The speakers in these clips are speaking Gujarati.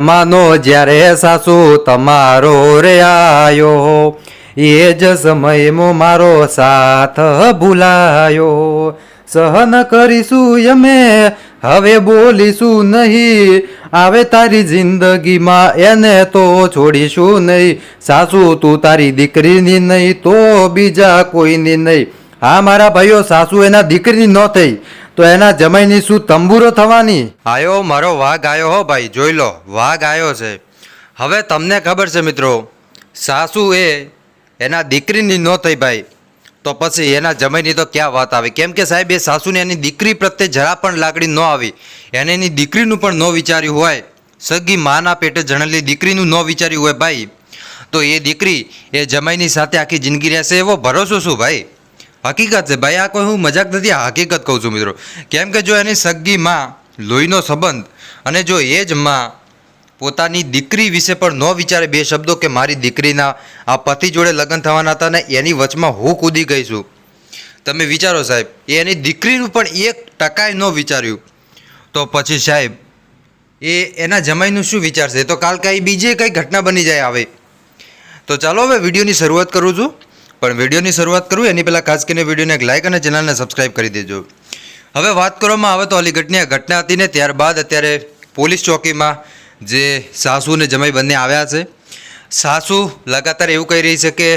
માનો જ્યારે સાસુ તમારો રે એ જ સમયમાં મારો સાથ ભૂલાયો. સહન કરીશું અમે, હવે બોલીશું નહીં. આવે તારી જિંદગીમાં એને તો છોડીશું નહીં. સાસુ, તું તારી દીકરીની નહીં, તો બીજા કોઈની નહીં. હા મારા ભાઈઓ, સાસુ એના દીકરીની ન થઈ. તો એના જમાઈની શું તંબુરો થવાની? આયો, મારો વાઘ આયો હો ભાઈ, જોઈ લો, વાઘ આયો છે. હવે તમને ખબર છે મિત્રો, સાસુ એ એના દીકરીની ન થઈ ભાઈ. તો પછી એના જમાઈની તો ક્યાં વાત આવી? કેમ કે સાહેબ, એ સાસુને એની દીકરી પ્રત્યે જરા પણ લાગણી ન આવી. એને એની દીકરીનું પણ ન વિચાર્યું હોય. સગી માના પેટે જણેલી દીકરીનું ન વિચાર્યું હોય ભાઈ. તો એ દીકરી એ જમાઈની સાથે આખી જિંદગી રહેશે એવો ભરોસો શું ભાઈ? હકીકત છે. ભાઈ, આ કોઈ હું મજાક નથી હકીકત કહું છું મિત્રો. કેમ કે જો એની સગી માં લોહીનો સંબંધ અને જો એ જ માં પોતાની દીકરી વિશે પણ ન વિચારે બે શબ્દો કે મારી દીકરીના આ પતિ જોડે લગ્ન થવાના હતા ને એની વચમાં હું કૂદી ગઈ છું. તમે વિચારો સાહેબ, એ એની દીકરીનું પણ એક ટકાય ન વિચાર્યું. તો પછી સાહેબ, એ એના જમાઈનું શું વિચારશે? તો કાલ કાંઈ બીજે કંઈ ઘટના બની જાય આવે. તો ચાલો હવે વિડીયોની શરૂઆત કરું છું. પણ વિડીયોની શરૂઆત કરું, એની પહેલાં ખાસ કરીને વિડીયોને એક લાઇક અને ચેનલને સબસ્ક્રાઇબ કરી દેજો. હવે વાત કરવામાં આવે તો અલીગઢની આ ઘટના હતી ને ત્યારબાદ અત્યારે પોલીસ ચોકીમાં જે સાસુ અને જમાઈ બંને આવ્યા છે. સાસુ લગાતાર એવું કહી રહી છે કે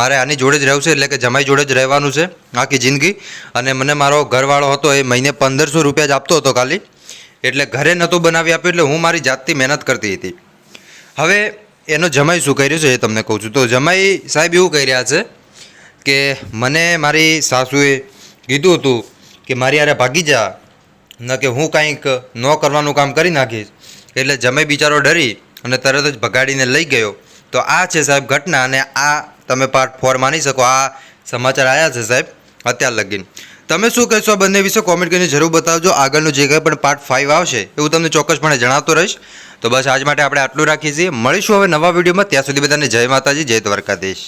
મારે આની જોડે જ રહેવું છે, એટલે કે જમાઈ જોડે જ રહેવાનું છે આખી જિંદગી. અને મને મારો ઘરવાળો હતો એ મહિને પંદરસો રૂપિયા જ આપતો હતો ખાલી. એટલે ઘરે નહોતું બનાવી આપ્યું, એટલે હું મારી જાતથી મહેનત કરતી હતી. હવે એનો જમાઈ શું કહી રહ્યો છે એ તમને કહું છું. તો જમાઈ સાહેબ એવું કહી રહ્યા છે કે મને મારી સાસુએ કીધું હતું કે મારી યારે ભાગી જા, ન કે હું કાંઈક ન કરવાનું કામ કરી નાખીશ. એટલે જમે બિચારો ડરી અને તરત જ ભગાડીને લઈ ગયો. તો આ છે સાહેબ ઘટના અને આ તમે પાર્ટ ફોર માની શકો, આ સમાચાર આવ્યા છે સાહેબ અત્યાર લગીન. તમે શું કહેશો આ બંને વિશે? કોમેન્ટ કરીને જરૂર બતાવજો. આગળનું જે કંઈ પણ પાર્ટ ફાઇવ આવશે એવું તમને ચોક્કસપણે જણાવતો રહીશ. તો બસ આજ માટે આપણે આટલું રાખીએ છીએ. મળીશું હવે નવા વિડીયોમાં. ત્યાં સુધી બધાને જય માતાજી, જય દ્વારકાધીશ.